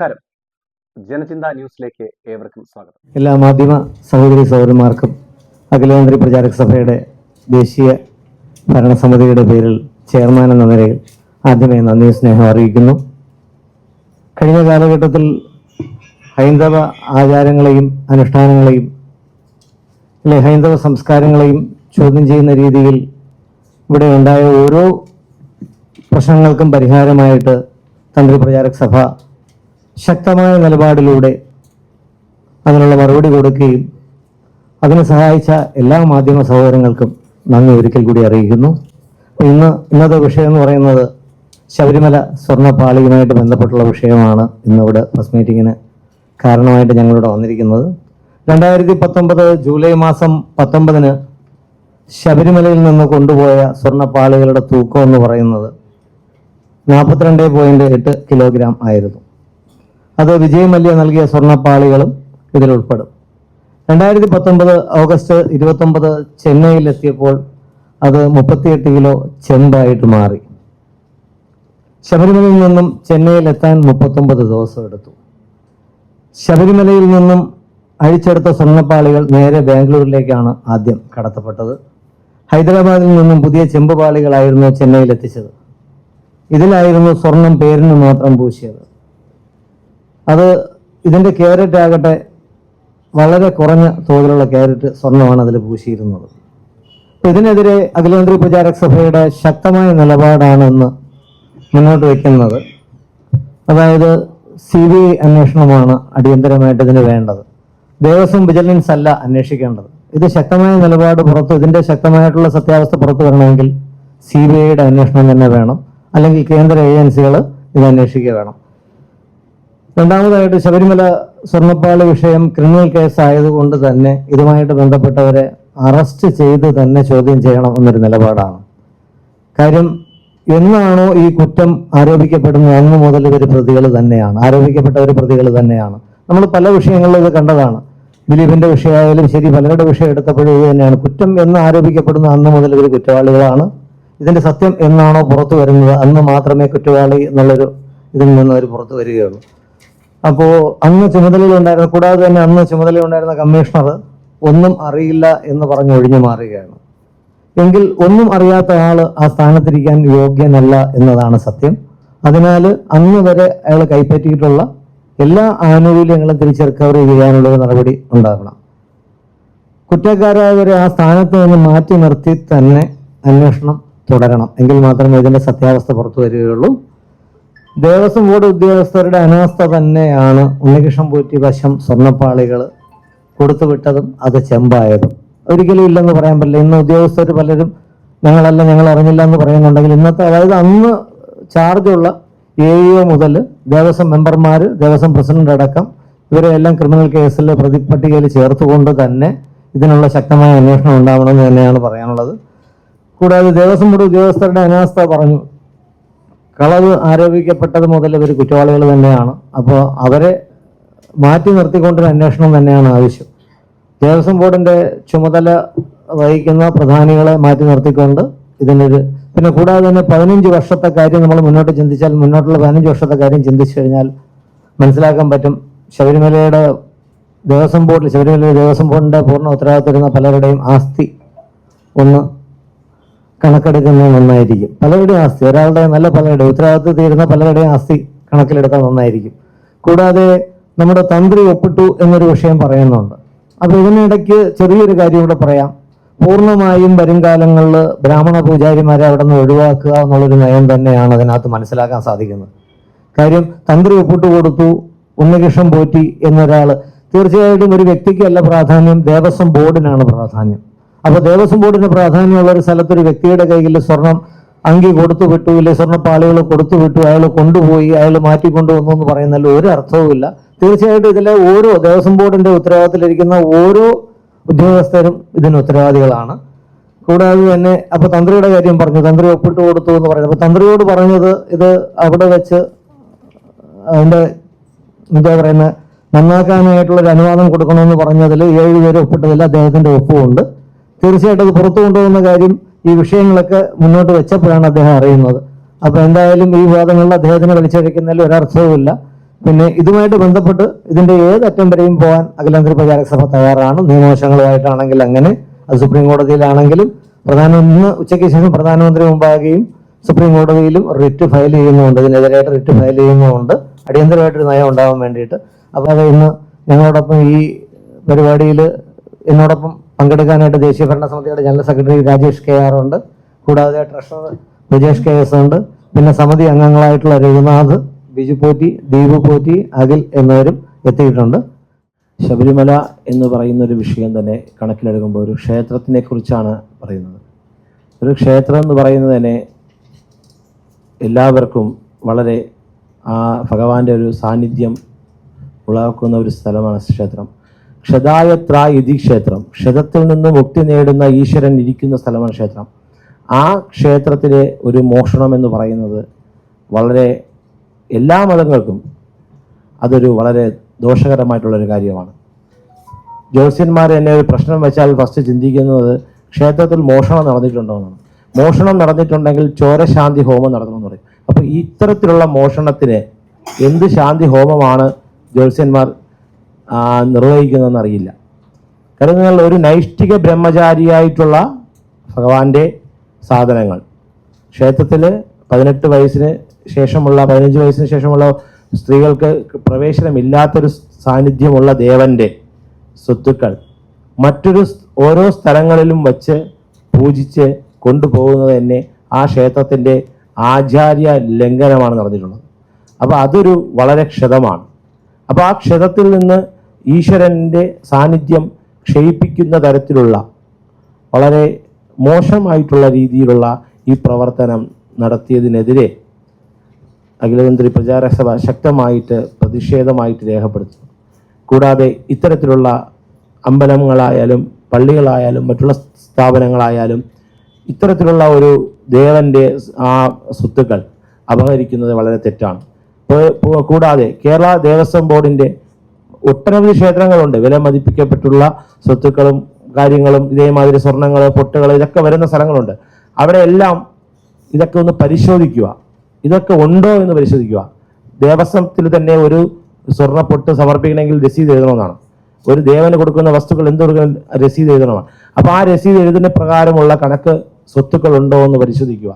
നമസ്കാരം. ജനചിന്ത ന്യൂസിലേക്ക് ഏവർക്കും സ്വാഗതം. എല്ലാ മാധ്യമ സഹോദരി സഹോദരന്മാർക്കും അഖിലേന്ത്യാ പ്രചാരക സഭയുടെ ദേശീയ ഭരണസമിതിയുടെ പേരിൽ ചെയർമാൻ എന്ന നിലയിൽ ആദ്യമേ നന്ദി സ്നേഹം അറിയിക്കുന്നു. കഴിഞ്ഞ കാലഘട്ടത്തിൽ ഹൈന്ദവ ആചാരങ്ങളെയും അനുഷ്ഠാനങ്ങളെയും അല്ലെ ഹൈന്ദവ സംസ്കാരങ്ങളെയും ചോദ്യം ചെയ്യുന്ന രീതിയിൽ ഇവിടെ ഉണ്ടായ ഓരോ പ്രശ്നങ്ങൾക്കും പരിഹാരമായിട്ട് തന്ത്രി പ്രചാരക സഭ ശക്തമായ നിലപാടിലൂടെ അതിനുള്ള മറുപടി കൊടുക്കുകയും അതിനെ സഹായിച്ച എല്ലാ മാധ്യമ സഹോദരങ്ങൾക്കും നന്ദി ഒരിക്കൽ കൂടി അറിയിക്കുന്നു. ഇന്ന് ഇന്നത്തെ വിഷയം എന്ന് പറയുന്നത് ശബരിമല സ്വർണപ്പാളിയുമായിട്ട് ബന്ധപ്പെട്ടുള്ള വിഷയമാണ് ഇന്നിവിടെ പ്രസ് മീറ്റിങ്ങിന് കാരണമായിട്ട് ഞങ്ങളിവിടെ വന്നിരിക്കുന്നത്. രണ്ടായിരത്തി പത്തൊമ്പത് ജൂലൈ മാസം പത്തൊമ്പതിന് ശബരിമലയിൽ നിന്ന് കൊണ്ടുപോയ സ്വർണപ്പാളികളുടെ തൂക്കം എന്ന് പറയുന്നത് നാൽപ്പത്തിരണ്ട് പോയിന്റ് എട്ട് കിലോഗ്രാം ആയിരുന്നു. അത് വിജയ് മല്യ നൽകിയ ഇതിൽ ഉൾപ്പെടും രണ്ടായിരത്തി പത്തൊമ്പത് ഓഗസ്റ്റ് ഇരുപത്തൊമ്പത് ചെന്നൈയിലെത്തിയപ്പോൾ അത് മുപ്പത്തിയെട്ട് കിലോ ചെമ്പായിട്ട് മാറി. ശബരിമലയിൽ നിന്നും ചെന്നൈയിൽ എത്താൻ മുപ്പത്തൊമ്പത് ദിവസം എടുത്തു. ശബരിമലയിൽ നിന്നും അഴിച്ചെടുത്ത സ്വർണപ്പാളികൾ നേരെ ബാംഗ്ലൂരിലേക്കാണ് ആദ്യം കടത്തപ്പെട്ടത്. ഹൈദരാബാദിൽ നിന്നും പുതിയ ചെമ്പ് പാളികളായിരുന്നു ചെന്നൈയിൽ എത്തിച്ചത് ഇതിലായിരുന്നു സ്വർണം പേരിന് മാത്രം പൂശിയത്. അത് ഇതിന്റെ ക്യാരറ്റ് ആകട്ടെ വളരെ കുറഞ്ഞ തോതിലുള്ള ക്യാരറ്റ് സ്വർണമാണ് അതിൽ പൂശിയിരുന്നത്. ഇതിനെതിരെ അഖിലേന്ത്യാ പ്രചാരക സഭയുടെ ശക്തമായ നിലപാടാണെന്ന് മുന്നോട്ട് വയ്ക്കുന്നത് അതായത് സി ബി ഐ അന്വേഷണമാണ് അടിയന്തരമായിട്ട് ഇതിന് വേണ്ടത്. ദേവസ്വം വിജിലൻസ് അല്ല അന്വേഷിക്കേണ്ടത്. ഇത് ശക്തമായ നിലപാട് പുറത്ത് ഇതിന്റെ ശക്തമായിട്ടുള്ള സത്യാവസ്ഥ പുറത്തു വരണമെങ്കിൽ സി ബി ഐയുടെ അന്വേഷണം തന്നെ വേണം. അല്ലെങ്കിൽ കേന്ദ്ര ഏജൻസികൾ ഇത് അന്വേഷിക്കുക വേണം. രണ്ടാമതായിട്ട് ശബരിമല സ്വർണപ്പാളി വിഷയം ക്രിമിനൽ കേസ് ആയതുകൊണ്ട് തന്നെ ഇതുമായിട്ട് ബന്ധപ്പെട്ടവരെ അറസ്റ്റ് ചെയ്ത് തന്നെ ചോദ്യം ചെയ്യണം എന്നൊരു നിലപാടാണ്. കാര്യം എന്നാണോ ഈ കുറ്റം ആരോപിക്കപ്പെടുന്നത് അന്ന് മുതൽ ഇവർ പ്രതികൾ തന്നെയാണ് ആരോപിക്കപ്പെട്ടവർ പ്രതികൾ തന്നെയാണ്. നമ്മൾ പല വിഷയങ്ങളിലും ഇത് കണ്ടതാണ്. ദിലീപിന്റെ വിഷയമായാലും ശരി പലരുടെ വിഷയം എടുത്തപ്പോഴും ഇത് തന്നെയാണ്. കുറ്റം എന്ന് ആരോപിക്കപ്പെടുന്ന അന്ന് മുതൽ ഇവർ കുറ്റവാളികളാണ്. ഇതിന്റെ സത്യം എന്നാണോ പുറത്തു വരുന്നത് അന്ന് മാത്രമേ കുറ്റവാളി എന്നുള്ളൊരു ഇതിൽ നിന്ന് അവർ പുറത്തു വരികയുള്ളൂ. അപ്പോൾ അന്ന് ചുമതലയിലുണ്ടായിരുന്ന കൂടാതെ തന്നെ അന്ന് ചുമതലയുണ്ടായിരുന്ന കമ്മീഷണർ ഒന്നും അറിയില്ല എന്ന് പറഞ്ഞ് ഒഴിഞ്ഞു മാറുകയാണ്. എങ്കിൽ ഒന്നും അറിയാത്ത ആൾ ആ സ്ഥാനത്തിരിക്കാൻ യോഗ്യനല്ല എന്നതാണ് സത്യം. അതിനാൽ അന്ന് വരെ അയാൾ കൈപ്പറ്റിയിട്ടുള്ള എല്ലാ ആനുകൂല്യങ്ങളും തിരിച്ച് റിക്കവറി ചെയ്യാനുള്ള നടപടി ഉണ്ടാകണം. കുറ്റക്കാരായവരെ ആ സ്ഥാനത്ത് നിന്ന് മാറ്റി നിർത്തി തന്നെ അന്വേഷണം തുടരണം. എങ്കിൽ മാത്രമേ ഇതിന്റെ സത്യാവസ്ഥ പുറത്തു വരികയുള്ളൂ. ദേവസ്വം ബോർഡ് ഉദ്യോഗസ്ഥരുടെ അനാസ്ഥ തന്നെയാണ് ഉണ്ണികൃഷ്ണൻ പോറ്റി വശം സ്വർണപ്പാളികൾ കൊടുത്തുവിട്ടതും അത് ചെമ്പായതും. ഒരിക്കലും ഇല്ലെന്ന് പറയാൻ പറ്റില്ല. ഇന്ന് ഉദ്യോഗസ്ഥർ പലരും ഞങ്ങളല്ല ഞങ്ങൾ അറിഞ്ഞില്ല എന്ന് പറയുന്നുണ്ടെങ്കിൽ ഇന്നത്തെ അതായത് അന്ന് ചാർജുള്ള എ ഇഒ മുതൽ ദേവസ്വം മെമ്പർമാർ ദേവസ്വം പ്രസിഡന്റ് അടക്കം ഇവരെ എല്ലാം ക്രിമിനൽ കേസിൽ പ്രതിപട്ടികയിൽ ചേർത്തുകൊണ്ട് തന്നെ ഇതിനുള്ള ശക്തമായ അന്വേഷണം ഉണ്ടാവണമെന്ന് തന്നെയാണ് പറയാനുള്ളത്. കൂടാതെ ദേവസ്വം ബോർഡ് ഉദ്യോഗസ്ഥരുടെ അനാസ്ഥ പറഞ്ഞു. കളവ് ആരോപിക്കപ്പെട്ടത് മുതൽ ഇവർ കുറ്റവാളികൾ തന്നെയാണ്. അപ്പോൾ അവരെ മാറ്റി നിർത്തിക്കൊണ്ടൊരു അന്വേഷണം തന്നെയാണ് ആവശ്യം. ദേവസ്വം ബോർഡിന്റെ ചുമതല വഹിക്കുന്ന പ്രധാനികളെ മാറ്റി നിർത്തിക്കൊണ്ട് ഇതിനൊരു പിന്നെ കൂടാതെ തന്നെ പതിനഞ്ച് വർഷത്തെ കാര്യം നമ്മൾ മുന്നോട്ട് ചിന്തിച്ചാൽ മുന്നോട്ടുള്ള പതിനഞ്ച് വർഷത്തെ കാര്യം ചിന്തിച്ചു കഴിഞ്ഞാൽ മനസ്സിലാക്കാൻ പറ്റും. ശബരിമലയുടെ ദേവസ്വം ബോർഡിൽ ശബരിമലയുടെ ദേവസ്വം ബോർഡിന്റെ പൂർണ ഉത്തരവാദിത്തം വരുന്ന പലരുടെയും ആസ്തി ഒന്ന് കണക്കെടുക്കുന്നത് നന്നായിരിക്കും. പലരുടെയും ആസ്തി ഒരാളുടെ നല്ല പലരുടെ ഉത്തരവാദിത്വം തീരുന്ന പലരുടെയും ആസ്തി കണക്കിലെടുത്താൽ നന്നായിരിക്കും. കൂടാതെ നമ്മുടെ തന്ത്രി ഒപ്പിട്ടു എന്നൊരു വിഷയം പറയുന്നുണ്ട്. അപ്പൊ ഇതിനിടയ്ക്ക് ചെറിയൊരു കാര്യം ഇവിടെ പറയാം. പൂർണമായും വരും കാലങ്ങളിൽ ബ്രാഹ്മണ പൂജാരിമാരെ അവിടെ നിന്ന് ഒഴിവാക്കുക എന്നുള്ളൊരു നയം തന്നെയാണ് അതിനകത്ത് മനസ്സിലാക്കാൻ സാധിക്കുന്നത്. കാര്യം തന്ത്രി ഒപ്പിട്ട് കൊടുത്തു ഉണ്ണികൃഷ്ണൻ പോറ്റി എന്നൊരാൾ. തീർച്ചയായിട്ടും ഒരു വ്യക്തിക്കല്ല പ്രാധാന്യം ദേവസ്വം ബോർഡിനാണ് പ്രാധാന്യം. അപ്പൊ ദേവസ്വം ബോർഡിന് പ്രാധാന്യമുള്ള ഒരു സ്ഥലത്ത് ഒരു വ്യക്തിയുടെ കയ്യിൽ സ്വർണം അങ്കി കൊടുത്തു വിട്ടു ഇല്ലെ സ്വർണപ്പാളികൾ കൊടുത്തു വിട്ടു അയാൾ കൊണ്ടുപോയി അയാൾ മാറ്റിക്കൊണ്ടുവന്നു എന്ന് പറയുന്നതിൽ ഒരു അർത്ഥവുമില്ല. തീർച്ചയായിട്ടും ഇതിലെ ഓരോ ദേവസ്വം ബോർഡിന്റെ ഉത്തരവാദിത്തത്തിലിരിക്കുന്ന ഓരോ ഉദ്യോഗസ്ഥരും ഇതിന് ഉത്തരവാദികളാണ്. കൂടാതെ തന്നെ അപ്പൊ തന്ത്രിയുടെ കാര്യം പറഞ്ഞു തന്ത്രി ഒപ്പിട്ട് കൊടുത്തു എന്ന് പറയുന്നത്. അപ്പൊ തന്ത്രിയോട് പറഞ്ഞത് ഇത് അവിടെ വെച്ച് അതിന്റെ എന്താ പറയുന്നത് നന്നാക്കാനായിട്ടുള്ള ഒരു അനുവാദം കൊടുക്കണമെന്ന് പറഞ്ഞതിൽ ഏഴ് പേര് ഒപ്പിട്ടതിൽ അദ്ദേഹത്തിന്റെ ഒപ്പുമുണ്ട്. തീർച്ചയായിട്ടും അത് പുറത്തു കൊണ്ടുപോകുന്ന കാര്യം ഈ വിഷയങ്ങളൊക്കെ മുന്നോട്ട് വെച്ചപ്പോഴാണ് അദ്ദേഹം അറിയുന്നത്. അപ്പൊ എന്തായാലും ഈ വാദങ്ങളിൽ അദ്ദേഹത്തിന് വലിച്ചഴിക്കുന്നതിൽ ഒരർത്ഥവുമില്ല. പിന്നെ ഇതുമായിട്ട് ബന്ധപ്പെട്ട് ഇതിന്റെ ഏതറ്റം വരെയും പോകാൻ അഖിലേന്ത്യാ പ്രചാരക സഭ തയ്യാറാണ്. നിയമവശങ്ങളുമായിട്ടാണെങ്കിൽ അങ്ങനെ അത് സുപ്രീം കോടതിയിലാണെങ്കിലും പ്രധാന ഇന്ന് ഉച്ചയ്ക്ക് ശേഷം പ്രധാനമന്ത്രി മുമ്പാകുകയും സുപ്രീം കോടതിയിലും റിറ്റ് ഫയൽ ചെയ്യുന്നുണ്ട് ഇതിനെതിരായിട്ട് റിറ്റ് ഫയൽ ചെയ്യുന്നുണ്ട് അടിയന്തരമായിട്ടൊരു നയം ഉണ്ടാവാൻ വേണ്ടിയിട്ട്. അപ്പോൾ അത് ഇന്ന് ഞങ്ങളോടൊപ്പം ഈ പരിപാടിയിൽ എന്നോടൊപ്പം പങ്കെടുക്കാനായിട്ട് ദേശീയ ഭരണ സമിതിയുടെ general secretary Rajesh K R ഉണ്ട്. കൂടാതെ ട്രഷറർ ബ്രിജേഷ് കെ എസ് ഉണ്ട്. പിന്നെ സമിതി അംഗങ്ങളായിട്ടുള്ള രഘുനാഥ് ബിജു പോറ്റി ദീപു പോറ്റി അഖിൽ എന്നിവരും എത്തിയിട്ടുണ്ട്. ശബരിമല എന്ന് പറയുന്ന ഒരു വിഷയം തന്നെ കണക്കിലെടുക്കുമ്പോൾ ഒരു ക്ഷേത്രത്തിനെ കുറിച്ചാണ് പറയുന്നത്. ഒരു ക്ഷേത്രം എന്ന് പറയുന്നത് തന്നെ എല്ലാവർക്കും വളരെ ആ ഭഗവാന്റെ ഒരു സാന്നിധ്യം ഉളവാക്കുന്ന ഒരു സ്ഥലമാണ് ക്ഷേത്രം. ക്ഷതായത്ര ഇതി ക്ഷേത്രം. ക്ഷതത്തിൽ നിന്ന് മുക്തി നേടുന്ന ഈശ്വരൻ ഇരിക്കുന്ന സ്ഥലമാണ് ക്ഷേത്രം. ആ ക്ഷേത്രത്തിലെ ഒരു മോഷണം എന്ന് പറയുന്നത് വളരെ എല്ലാ മതങ്ങൾക്കും അതൊരു വളരെ ദോഷകരമായിട്ടുള്ളൊരു കാര്യമാണ്. ജ്യോത്സ്യന്മാർ എന്നെ ഒരു പ്രശ്നം വെച്ചാൽ ഫസ്റ്റ് ചിന്തിക്കുന്നത് ക്ഷേത്രത്തിൽ മോഷണം നടന്നിട്ടുണ്ടോ എന്നാണ്. മോഷണം നടന്നിട്ടുണ്ടെങ്കിൽ ചോരശാന്തി ഹോമം നടത്തണമെന്ന് പറയും. അപ്പോൾ ഇത്തരത്തിലുള്ള മോഷണത്തിന് എന്ത് ശാന്തി ഹോമമാണ് ജ്യോത്സ്യന്മാർ നിർവഹിക്കുന്നതെന്ന് അറിയില്ല കാരണം നിങ്ങൾ ഒരു നൈഷ്ഠിക ബ്രഹ്മചാരിയായിട്ടുള്ള ഭഗവാന്റെ സാധനങ്ങൾ ക്ഷേത്രത്തിൽ പതിനെട്ട് വയസ്സിന് ശേഷമുള്ള പതിനഞ്ച് വയസ്സിന് ശേഷമുള്ള സ്ത്രീകൾക്ക് പ്രവേശനമില്ലാത്തൊരു സാന്നിധ്യമുള്ള ദേവന്റെ സ്വത്തുക്കൾ മറ്റൊരു ഓരോ സ്ഥലങ്ങളിലും വച്ച് പൂജിച്ച് കൊണ്ടുപോകുന്നത് തന്നെ ആ ക്ഷേത്രത്തിന്റെ ആചാര്യ ലംഘനമാണ് നടന്നിട്ടുള്ളത് അപ്പോൾ അതൊരു വളരെ ക്ഷതമാണ്. അപ്പോൾ ആ ക്ഷതത്തിൽ നിന്ന് ഈശ്വരന്റെ സാന്നിധ്യം ക്ഷയിപ്പിക്കുന്ന തരത്തിലുള്ള വളരെ മോശമായിട്ടുള്ള രീതിയിലുള്ള ഈ പ്രവർത്തനം നടത്തിയതിനെതിരെ അഖിലമന്ത്രി പ്രചാരസഭ ശക്തമായിട്ട് പ്രതിഷേധമായിട്ട് രേഖപ്പെടുത്തി. കൂടാതെ ഇത്തരത്തിലുള്ള അമ്പലങ്ങളായാലും പള്ളികളായാലും മറ്റുള്ള സ്ഥാപനങ്ങളായാലും ഇത്തരത്തിലുള്ള ഒരു ദേവന്റെ ആ സ്വത്തുക്കൾ അപഹരിക്കുന്നത് വളരെ തെറ്റാണ്. കൂടാതെ കേരള ദേവസ്വം ബോർഡിന്റെ ഒട്ടനവധി ക്ഷേത്രങ്ങളുണ്ട്. വില മതിപ്പിക്കപ്പെട്ടുള്ള സ്വത്തുക്കളും കാര്യങ്ങളും ഇതേമാതിരി സ്വർണങ്ങൾ പൊട്ടുകൾ ഇതൊക്കെ വരുന്ന സ്ഥലങ്ങളുണ്ട്. അവിടെ എല്ലാം ഇതൊക്കെ ഒന്ന് പരിശോധിക്കുക. ഇതൊക്കെ ഉണ്ടോ എന്ന് പരിശോധിക്കുക. ദേവസ്വത്തിൽ തന്നെ ഒരു സ്വർണ പൊട്ട് സമർപ്പിക്കണമെങ്കിൽ രസീത് എഴുതണമെന്നാണ്. ഒരു ദേവന് കൊടുക്കുന്ന വസ്തുക്കൾ എന്ത് കൊടുക്കുന്ന രസീത് എഴുതണമെന്നാണ് അപ്പോൾ ആ രസീത് എഴുതുന്ന പ്രകാരമുള്ള കണക്ക് സ്വത്തുക്കൾ ഉണ്ടോ എന്ന് പരിശോധിക്കുക.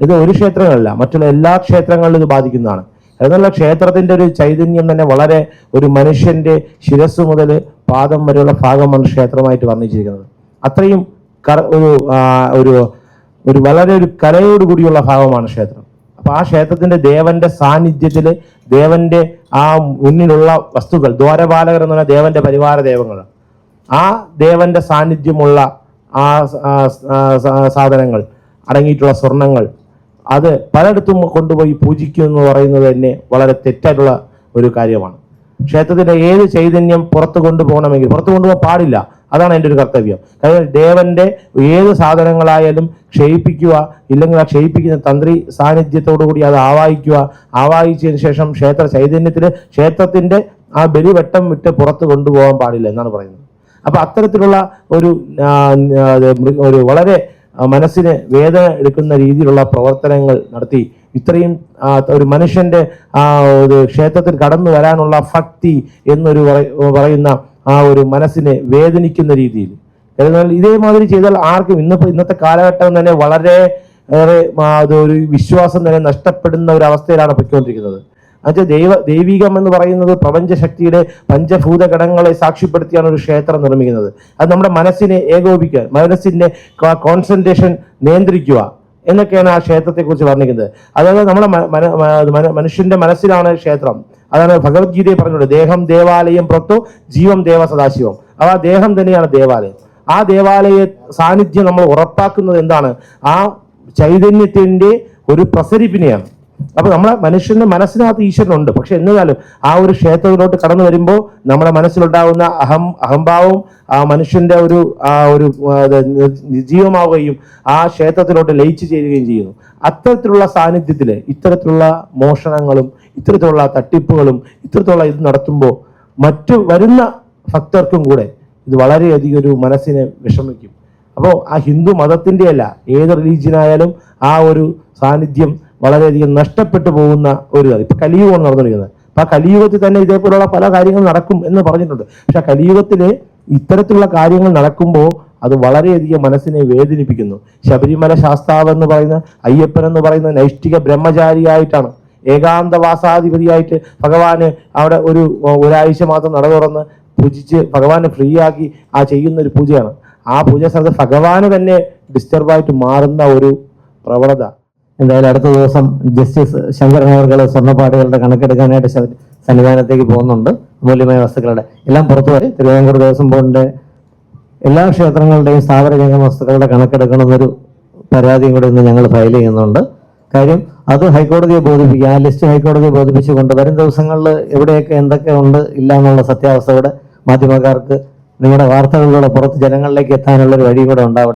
ഇത് ഒരു ക്ഷേത്രങ്ങളല്ല മറ്റുള്ള എല്ലാ ക്ഷേത്രങ്ങളിലും ഇത് ബാധിക്കുന്നതാണ്. എന്നുള്ള ക്ഷേത്രത്തിന്റെ ഒരു ചൈതന്യം തന്നെ വളരെ ഒരു മനുഷ്യന്റെ ശിരസ് മുതൽ പാദം വരെയുള്ള ഭാഗമാണ് ക്ഷേത്രമായിട്ട് വർണിച്ചിരിക്കുന്നത്. അത്രയും ഒരു ഒരു ഒരു വളരെ ഒരു കലയോട് കൂടിയുള്ള ഭാഗമാണ് ക്ഷേത്രം. അപ്പൊ ആ ക്ഷേത്രത്തിന്റെ ദേവന്റെ സാന്നിധ്യത്തിൽ ദേവന്റെ ആ മുന്നിലുള്ള വസ്തുക്കൾ ദ്വാരപാലകർ എന്ന് പറഞ്ഞാൽ ദേവന്റെ പരിവാര ദേവങ്ങൾ ആ ദേവന്റെ സാന്നിധ്യമുള്ള ആ സാധനങ്ങൾ അടങ്ങിയിട്ടുള്ള സ്വർണങ്ങൾ അത് പലയിടത്തും കൊണ്ടുപോയി പൂജിക്കും എന്ന് പറയുന്നത് തന്നെ വളരെ തെറ്റായിട്ടുള്ള ഒരു കാര്യമാണ്. ക്ഷേത്രത്തിന്റെ ഏത് ചൈതന്യം പുറത്ത് കൊണ്ടുപോകണമെങ്കിൽ പുറത്ത് കൊണ്ടുപോകാൻ പാടില്ല. അതാണ് എന്റെ ഒരു കർത്തവ്യം. കാരണം ദേവന്റെ ഏത് സാധനങ്ങളായാലും ക്ഷയിപ്പിക്കുക ഇല്ലെങ്കിൽ ആ ക്ഷയിപ്പിക്കുന്ന തന്ത്രി സാന്നിധ്യത്തോടു കൂടി അത് ആവാഹിക്കുക ആവാഹിച്ചതിന് ശേഷം ക്ഷേത്ര ചൈതന്യത്തിൽ ക്ഷേത്രത്തിന്റെ ആ ബലിവട്ടം വിട്ട് പുറത്ത് കൊണ്ടുപോകാൻ പാടില്ല എന്നാണ് പറയുന്നത്. അപ്പോൾ അത്തരത്തിലുള്ള ഒരു ഒരു വളരെ മനസ്സിന് വേദന എടുക്കുന്ന രീതിയിലുള്ള പ്രവർത്തനങ്ങൾ നടത്തി. ഇത്രയും ഒരു മനുഷ്യന്റെ ആ ഒരു ക്ഷേത്രത്തിൽ കടന്നു വരാനുള്ള ഭക്തി എന്നൊരു പറയുന്ന ആ ഒരു മനസ്സിനെ വേദനിക്കുന്ന രീതിയിൽ. എന്നാൽ ഇതേമാതിരി ചെയ്താൽ ആർക്കും ഇന്നിപ്പോൾ ഇന്നത്തെ കാലഘട്ടം തന്നെ വളരെ ഏറെ അതൊരു വിശ്വാസം തന്നെ നഷ്ടപ്പെടുന്ന ഒരു അവസ്ഥയിലാണ് പൊയ്ക്കൊണ്ടിരിക്കുന്നത്. എന്നുവെച്ചാൽ ദൈവ ദൈവികം എന്ന് പറയുന്നത് പ്രപഞ്ചശക്തിയുടെ പഞ്ചഭൂത ഘടകങ്ങളെ സാക്ഷ്യപ്പെടുത്തിയാണ് ഒരു ക്ഷേത്രം നിർമ്മിക്കുന്നത്. അത് നമ്മുടെ മനസ്സിനെ ഏകോപിക്കുക മനസ്സിന്റെ കോൺസെൻട്രേഷൻ നിയന്ത്രിക്കുക എന്നൊക്കെയാണ് ആ ക്ഷേത്രത്തെക്കുറിച്ച് വർണിക്കുന്നത്. അതായത് നമ്മുടെ മന- മനുഷ്യന്റെ മനസ്സിലാണ് ക്ഷേത്രം. അതാണ് ഭഗവത്ഗീതയെ പറഞ്ഞത് ദേഹം ദേവാലയം പുറത്തു ജീവം ദേവ സദാശിവം. അപ്പൊ ആ ദേഹം തന്നെയാണ് ദേവാലയം. ആ ദേവാലയ സാന്നിധ്യം നമ്മൾ ഉറപ്പാക്കുന്നത് എന്താണ്? ആ ചൈതന്യത്തിന്റെ ഒരു പ്രസരിപ്പിനെയാണ്. അപ്പൊ നമ്മളെ മനുഷ്യന്റെ മനസ്സിനകത്ത് ഈശ്വരനുണ്ട്. പക്ഷെ എന്നാലും ആ ഒരു ക്ഷേത്രത്തിലോട്ട് കടന്നു വരുമ്പോൾ നമ്മുടെ മനസ്സിലുണ്ടാവുന്ന അഹം അഹംഭാവവും ആ മനുഷ്യന്റെ ഒരു ആ ഒരു നിർജീവമാവുകയും ആ ക്ഷേത്രത്തിലോട്ട് ലയിച്ചു ചേരുകയും ചെയ്യുന്നു. അത്തരത്തിലുള്ള സാന്നിധ്യത്തിൽ ഇത്തരത്തിലുള്ള മോഷണങ്ങളും ഇത്തരത്തിലുള്ള തട്ടിപ്പുകളും ഇത്തരത്തിലുള്ള ഇത് നടത്തുമ്പോൾ മറ്റു വരുന്ന ഭക്തർക്കും കൂടെ ഇത് വളരെയധികം ഒരു മനസ്സിനെ വിഷമിക്കും. അപ്പോൾ ആ ഹിന്ദു മതത്തിന്റെ അല്ല ഏത് റിലീജിയനായാലും ആ ഒരു സാന്നിധ്യം വളരെയധികം നഷ്ടപ്പെട്ടു പോകുന്ന ഒരു കാര്യം ഇപ്പൊ കലിയുഗമാണ് നടന്നുകൊണ്ടിരിക്കുന്നത്. അപ്പൊ ആ കലിയുഗത്തിൽ തന്നെ ഇതേപോലുള്ള പല കാര്യങ്ങളും നടക്കും എന്ന് പറഞ്ഞിട്ടുണ്ട്. പക്ഷെ ആ കലിയുഗത്തിൽ ഇത്തരത്തിലുള്ള കാര്യങ്ങൾ നടക്കുമ്പോൾ അത് വളരെയധികം മനസ്സിനെ വേദനിപ്പിക്കുന്നു. ശബരിമല ശാസ്താവ് എന്ന് പറയുന്ന അയ്യപ്പൻ എന്ന് പറയുന്ന നൈഷ്ഠിക ബ്രഹ്മചാരിയായിട്ടാണ്. ഏകാന്തവാസാധിപതിയായിട്ട് ഭഗവാന് അവിടെ ഒരു ഒരാഴ്ച മാത്രം നട തുറന്ന് പൂജിച്ച് ഭഗവാനെ ഫ്രീ ആക്കി ആ ചെയ്യുന്ന ഒരു പൂജയാണ്. ആ പൂജ സ്ഥലത്ത് ഭഗവാന് തന്നെ ഡിസ്റ്റർബായിട്ട് മാറുന്ന ഒരു പ്രവണത. എന്തായാലും അടുത്ത ദിവസം ജസ്റ്റിസ് ശങ്കരൻ അവർകൾ സ്വർണപ്പാടുകളുടെ കണക്കെടുക്കാനായിട്ട് സന്നിധാനത്തേക്ക് പോകുന്നുണ്ട്. മൂല്യമായ വസ്തുക്കളുടെ എല്ലാം പുറത്തു വരെ തിരുവിതാംകൂർ ദേവസ്വം ബോർഡിന്റെ എല്ലാ ക്ഷേത്രങ്ങളുടെയും സ്ഥാപന ജംഗമ വസ്തുക്കളുടെ കണക്കെടുക്കണമെന്നൊരു പരാതിയും കൂടെ ഇന്ന് ഞങ്ങൾ ഫയൽ ചെയ്യുന്നുണ്ട്. കാര്യം അത് ഹൈക്കോടതിയെ ബോധിപ്പിക്കുക ആ ലിസ്റ്റ് ഹൈക്കോടതിയെ ബോധിപ്പിച്ചുകൊണ്ട് വരും ദിവസങ്ങളിൽ എവിടെയൊക്കെ എന്തൊക്കെ ഉണ്ട് ഇല്ല എന്നുള്ള സത്യാവസ്ഥയുടെ മാധ്യമക്കാർക്ക് നിങ്ങളുടെ വാർത്തകളിലൂടെ പുറത്ത് ജനങ്ങളിലേക്ക് എത്താനുള്ളൊരു വഴി കൂടെ ഉണ്ടാവട്ടെ.